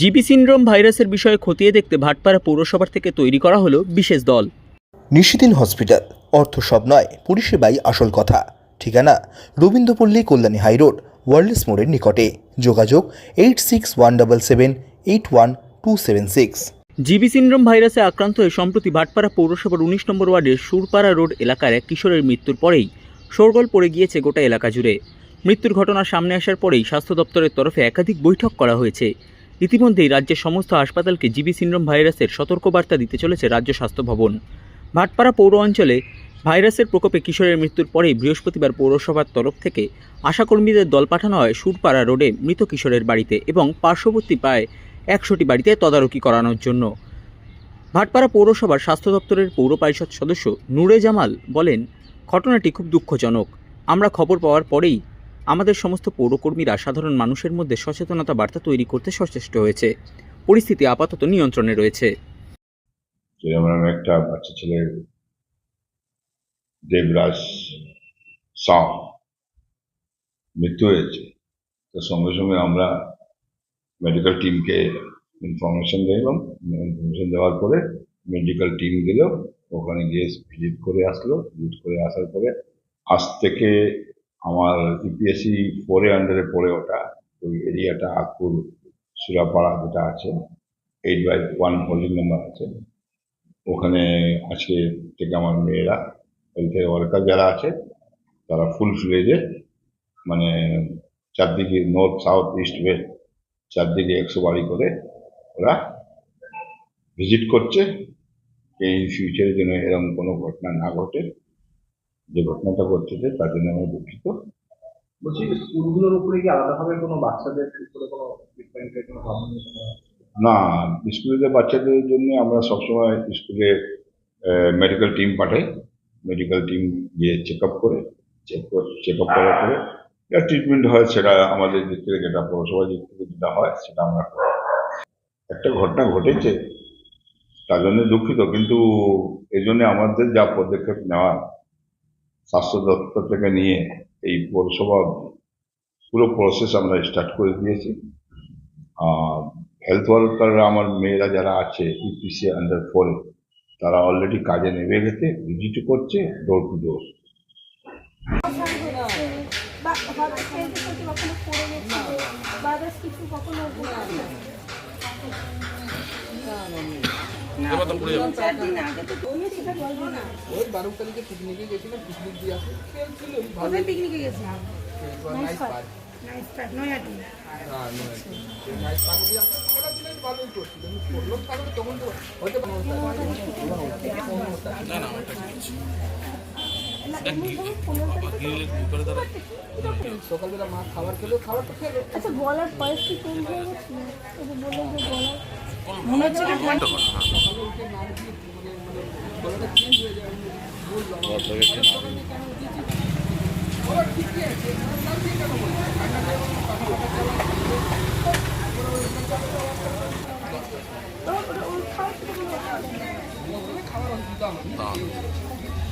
GB syndrome ভাইরাসের বিষয়ে খতিয়ে দেখতে ভাটপাড়া পৌরসভার থেকে তৈরি করা হলো বিশেষ দল। নিশিদিন হসপিটাল অর্থ সব নয় পরিষেবাই আসল কথা। ঠিকানা রবীন্দ্রপল্লী কল্যাণী হাইরোড ওয়ার্ল্ডস মোড়ের নিকটে। যোগাযোগ eight six one double seven eight one two seven six. GB syndrome ভাইরাসে আক্রান্ত হয়ে সম্প্রতি ভাটপাড়া পৌরসভার উনিশ নম্বর ওয়ার্ডের সুরপাড়া রোড এলাকার এক কিশোরের মৃত্যুর পরেই শোরগোল পড়ে গিয়েছে গোটা এলাকা জুড়ে। মৃত্যুর ঘটনা সামনে আসার পরেই স্বাস্থ্য দপ্তরের তরফে একাধিক বৈঠক করা হয়েছে। ইতিমধ্যেই রাজ্যের সমস্ত হাসপাতালকে জিবি সিনড্রোম ভাইরাসের সতর্কবার্তা দিতে চলেছে রাজ্য স্বাস্থ্য ভবন। ভাটপাড়া পৌর অঞ্চলে ভাইরাসের প্রকোপে কিশোরের মৃত্যুর পরেই বৃহস্পতিবার পৌরসভার তরফ থেকে আশাকর্মীদের দল পাঠানো হয় সুরপাড়া রোডে মৃত কিশোরের বাড়িতে এবং পার্শ্ববর্তী প্রায় একশোটি বাড়িতে তদারকি করানোর জন্য। ভাটপাড়া পৌরসভার স্বাস্থ্য দপ্তরের পৌর পরিষদ সদস্য নূরে জামাল বলেন, ঘটনাটি খুব দুঃখজনক। আমরা খবর পাওয়ার পরেই আমাদের সমস্ত পৌরকর্মীরা সাধারণ মানুষের মধ্যে সচেতনতা বার্তা তৈরি করতে সচেষ্ট হয়েছে। পরিস্থিতি আপাতত নিয়ন্ত্রণে রয়েছে। একটা বাচ্চা ছেলে দেবরাজ সাউ মৃত্যু হয়েছে। তো সঙ্গে সঙ্গে আমরা মেডিকেল টিমকে ইনফরমেশন দিলাম ইনফরমেশন দেওয়ার পরে মেডিকেল টিম গেল ওখানে গিয়ে ভিজিট করে আসলো। ভিজিট করে আসার পরে আজ থেকে আমার ইপিএসসি ফোরে আন্ডারে পড়ে ওটা, ওই এরিয়াটা আকপুর সুরাপাড়া যেটা আছে eight by one holding number আছে। ওখানে আজকে থেকে আমার মেয়েরা হেলথের ওয়ার্কার যারা আছে, তারা ফুল ফ্লেজে মানে চারদিকে নর্থ সাউথ ইস্ট ওয়েস্ট চারদিকে একশো বাড়ি করে ওরা ভিজিট করছে। এই ফিউচারে যেন এরকম কোনো ঘটনা না ঘটে। যে ঘটনাটা ঘটছে তার জন্য আমি দুঃখিত বলছি স্কুলগুলোর উপরে কি আলাদাভাবে কোনো বাচ্চাদের উপরে কোনো ট্রিটমেন্টের? না স্কুলের বাচ্চাদের জন্য আমরা সবসময় স্কুলে মেডিকেল টিম পাঠাই মেডিকেল টিম গিয়ে চেক আপ করে চেক চেক আপ করার পরে যা ট্রিটমেন্ট হয় সেটা আমাদের দিক থেকে যেটা পৌরসভার দিক থেকে যেটা হয় সেটা আমরা। একটা ঘটনা ঘটেছে তার জন্য দুঃখিত কিন্তু এই জন্য আমাদের যা পদক্ষেপ নেওয়া স্বাস্থ্য দপ্তর থেকে নিয়ে এই পৌরসভা পুরো প্রসেস আমরা স্টার্ট করে দিয়েছি। আর হেলথ ওয়ার্কাররা আমার মেয়েরা যারা আছে ইপিসি আন্ডার ফোরে তারা অলরেডি কাজে নেমে গেছে ভিজিট করছে ডোর টু ডোর খেলতে কখনো আগে তো তুমি সেটা বলব না। ওই বারো তারিখে পিকনিকে গেছিলাম পিকনিক দিয়ে আসলে খেলছিল ভালো পিকনিকে গেছিলাম নাইস পার্ক নাইস পার্ক নয়াটি হ্যাঁ নাইস পার্ক দিয়ে আসলে খেলাধুলা ভালোই করছিল। আমি করলাম তারপরে তখন তো হয়তো কোনো সকালবেলা মা খাবার খেলো খাবার তো খেলো আচ্ছা গলার হয়ে গেছে? এই যে গলার মনে হচ্ছে গলাটা চেঞ্জ হয়ে যায় বললাম ঠিকই আছে কেন খাওয়ার অসুবিধা আমার